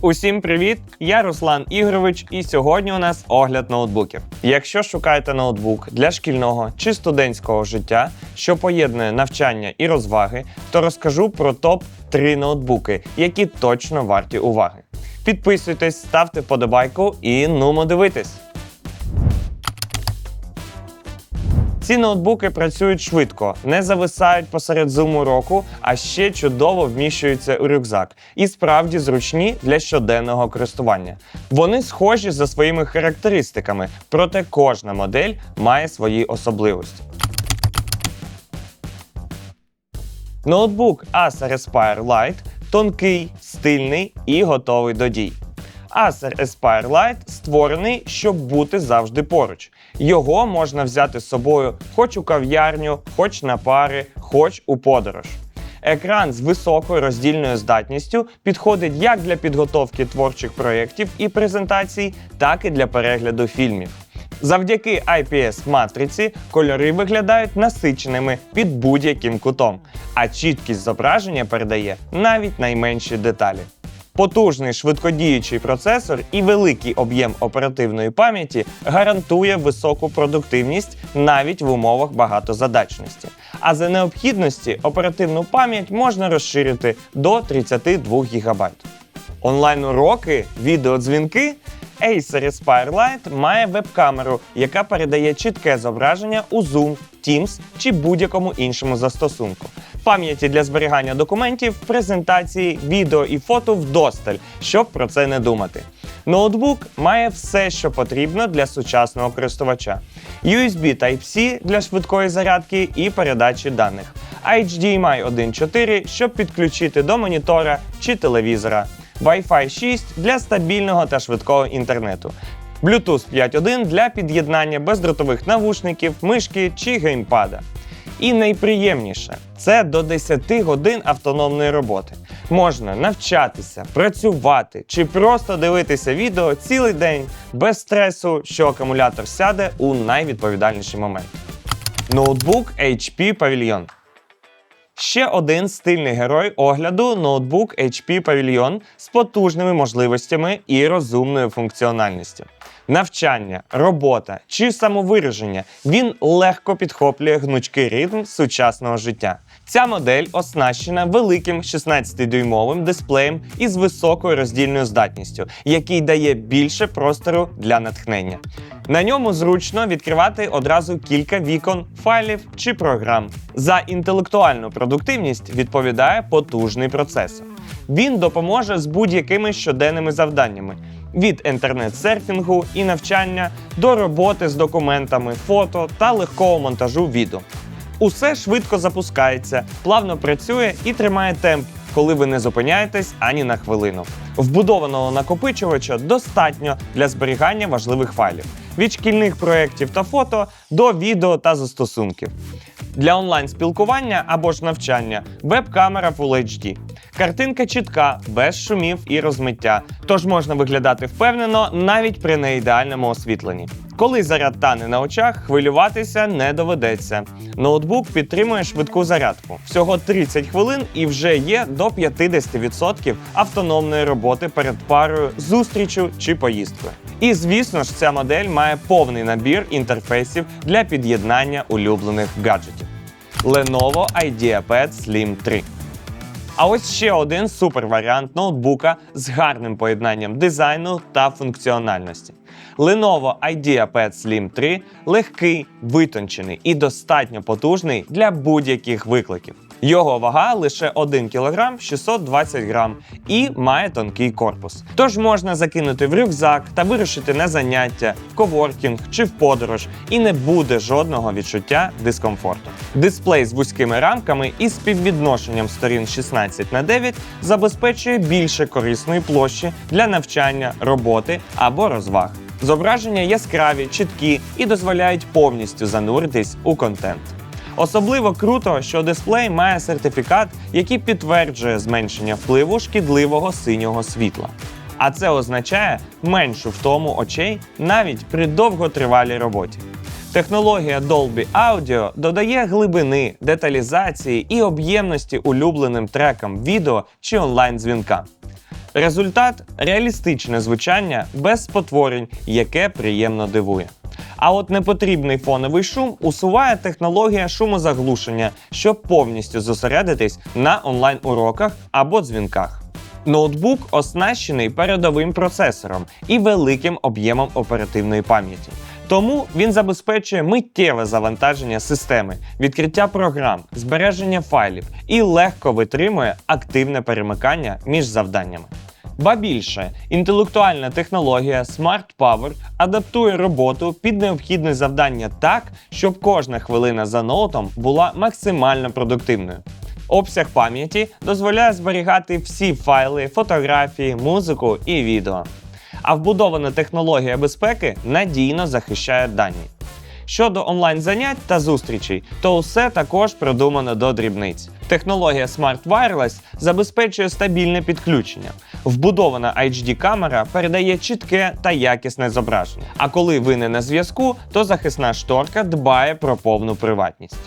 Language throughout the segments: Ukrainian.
Усім привіт! Я Руслан Ігорович, і сьогодні у нас огляд ноутбуків. Якщо шукаєте ноутбук для шкільного чи студентського життя, що поєднує навчання і розваги, то розкажу про топ 3 ноутбуки, які точно варті уваги. Підписуйтесь, ставте вподобайку і нумо дивитись. Ці ноутбуки працюють швидко, не зависають посеред зуму року, а ще чудово вміщуються у рюкзак і справді зручні для щоденного користування. Вони схожі за своїми характеристиками, проте кожна модель має свої особливості. Ноутбук Acer Aspire Lite тонкий, стильний і готовий до дій. Acer Aspire Lite створений, щоб бути завжди поруч. Його можна взяти з собою хоч у кав'ярню, хоч на пари, хоч у подорож. Екран з високою роздільною здатністю підходить як для підготовки творчих проєктів і презентацій, так і для перегляду фільмів. Завдяки IPS-матриці кольори виглядають насиченими під будь-яким кутом, а чіткість зображення передає навіть найменші деталі. Потужний швидкодіючий процесор і великий об'єм оперативної пам'яті гарантує високу продуктивність навіть в умовах багатозадачності. А за необхідності оперативну пам'ять можна розширити до 32 ГБ. Онлайн-уроки, відеодзвінки. Acer Aspire Lite має веб-камеру, яка передає чітке зображення у Zoom, Teams чи будь-якому іншому застосунку. Пам'яті для зберігання документів, презентації, відео і фото вдосталь, щоб про це не думати. Ноутбук має все, що потрібно для сучасного користувача: USB Type-C для швидкої зарядки і передачі даних, HDMI 1.4, щоб підключити до монітора чи телевізора. Wi-Fi 6 для стабільного та швидкого інтернету, Bluetooth 5.1 для під'єднання бездротових навушників, мишки чи геймпада. І найприємніше це до 10 годин автономної роботи. Можна навчатися, працювати чи просто дивитися відео цілий день без стресу, що акумулятор сяде у найвідповідальніший момент. Ноутбук HP Pavilion Ще один стильний герой огляду ноутбук HP Pavilion з потужними можливостями і розумною функціональністю. Навчання, робота чи самовираження він легко підхоплює гнучкий ритм сучасного життя. Ця модель оснащена великим 16-дюймовим дисплеєм із високою роздільною здатністю, який дає більше простору для натхнення. На ньому зручно відкривати одразу кілька вікон, файлів чи програм. За інтелектуальну продуктивність відповідає потужний процесор. Він допоможе з будь-якими щоденними завданнями від інтернет-серфінгу і навчання до роботи з документами, фото та легкого монтажу відео. Усе швидко запускається, плавно працює і тримає темп, коли ви не зупиняєтесь ані на хвилину. Вбудованого накопичувача достатньо для зберігання важливих файлів від шкільних проєктів та фото до відео та застосунків. Для онлайн-спілкування або ж навчання веб-камера Full HD. Картинка чітка, без шумів і розмиття, тож можна виглядати впевнено навіть при неідеальному освітленні. Коли заряд тане на очах, хвилюватися не доведеться. Ноутбук підтримує швидку зарядку. Всього 30 хвилин і вже є до 50% автономної роботи перед парою, зустрічю чи поїздкою. І звісно ж, ця модель має повний набір інтерфейсів для під'єднання улюблених гаджетів. Lenovo IdeaPad Slim 3. А ось ще один суперваріант ноутбука з гарним поєднанням дизайну та функціональності. Lenovo IdeaPad Slim 3 легкий, витончений і достатньо потужний для будь-яких викликів. Його вага лише 1 кг 620 грам і має тонкий корпус. Тож можна закинути в рюкзак та вирушити на заняття, коворкінг чи в подорож, і не буде жодного відчуття дискомфорту. Дисплей з вузькими рамками і співвідношенням сторін 16 на 9 забезпечує більше корисної площі для навчання, роботи або розваг. Зображення яскраві, чіткі і дозволяють повністю зануритись у контент. Особливо круто, що дисплей має сертифікат, який підтверджує зменшення впливу шкідливого синього світла. А це означає меншу втому очей навіть при довготривалій роботі. Технологія Dolby Audio додає глибини, деталізації і об'ємності улюбленим трекам відео чи онлайн-дзвінкам. Результат реалістичне звучання без спотворень, яке приємно дивує. А от непотрібний фоновий шум усуває технологія шумозаглушення, щоб повністю зосередитись на онлайн-уроках або дзвінках. Ноутбук оснащений передовим процесором і великим об'ємом оперативної пам'яті. Тому він забезпечує миттєве завантаження системи, відкриття програм, збереження файлів і легко витримує активне перемикання між завданнями. Ба більше, інтелектуальна технологія Smart Power адаптує роботу під необхідне завдання так, щоб кожна хвилина за ноутом була максимально продуктивною. Обсяг пам'яті дозволяє зберігати всі файли, фотографії, музику і відео. А вбудована технологія безпеки надійно захищає дані. Щодо онлайн-занять та зустрічей, то усе також продумано до дрібниць. Технологія Smart Wireless забезпечує стабільне підключення. Вбудована HD-камера передає чітке та якісне зображення. А коли ви не на зв'язку, то захисна шторка дбає про повну приватність.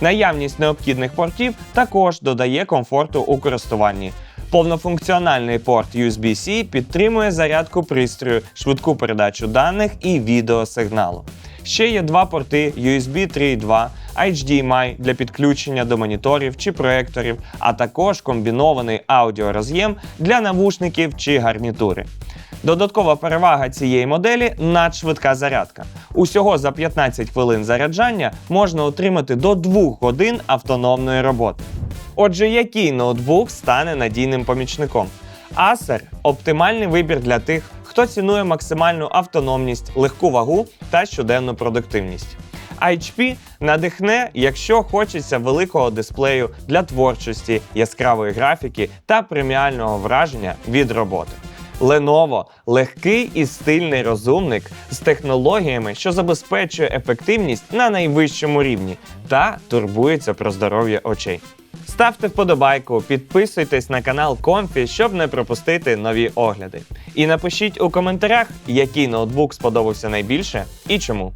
Наявність необхідних портів також додає комфорту у користуванні. Повнофункціональний порт USB-C підтримує зарядку пристрою, швидку передачу даних і відеосигналу. Ще є два порти USB 3.2, HDMI для підключення до моніторів чи проекторів, а також комбінований аудіороз'єм для навушників чи гарнітури. Додаткова перевага цієї моделі надшвидка зарядка. Усього за 15 хвилин заряджання можна отримати до 2 годин автономної роботи. Отже, який ноутбук стане надійним помічником? Acer – оптимальний вибір для тих, хто цінує максимальну автономність, легку вагу та щоденну продуктивність. HP надихне, якщо хочеться великого дисплею для творчості, яскравої графіки та преміального враження від роботи. Lenovo – легкий і стильний розумник з технологіями, що забезпечує ефективність на найвищому рівні та турбується про здоров'я очей. Ставте вподобайку, підписуйтесь на канал Комфі, щоб не пропустити нові огляди. І напишіть у коментарях, який ноутбук сподобався найбільше і чому.